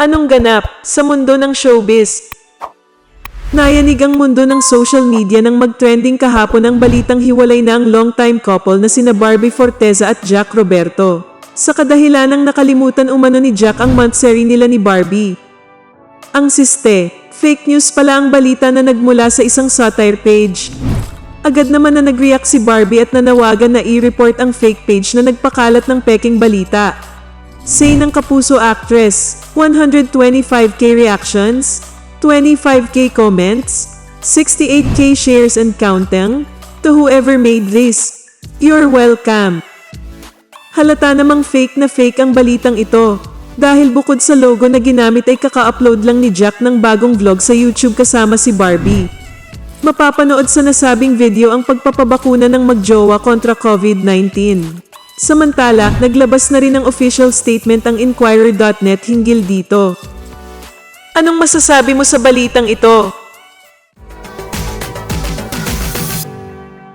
Anong ganap sa mundo ng showbiz? Nayanig ang mundo ng social media nang mag-trending kahapon ang balitang hiwalay na ang long-time couple na sina Barbie Forteza at Jack Roberto. Sa kadahilanang nakalimutan umano ni Jack ang monthsary nila ni Barbie. Ang siste, fake news pala ang balita na nagmula sa isang satire page. Agad naman na nag-react si Barbie at nanawagan na i-report ang fake page na nagpakalat ng peking balita. Say ng kapuso actress, 125k reactions, 25k comments, 68k shares and counting. To whoever made this, you're welcome. Halata namang fake na fake ang balitang ito. Dahil bukod sa logo na ginamit ay kaka-upload lang ni Jack ng bagong vlog sa YouTube kasama si Barbie. Mapapanood sa nasabing video ang pagpapabakuna ng magjowa kontra COVID-19. Samantala, naglabas na rin ng official statement ang Inquirer.net hinggil dito. Anong masasabi mo sa balitang ito?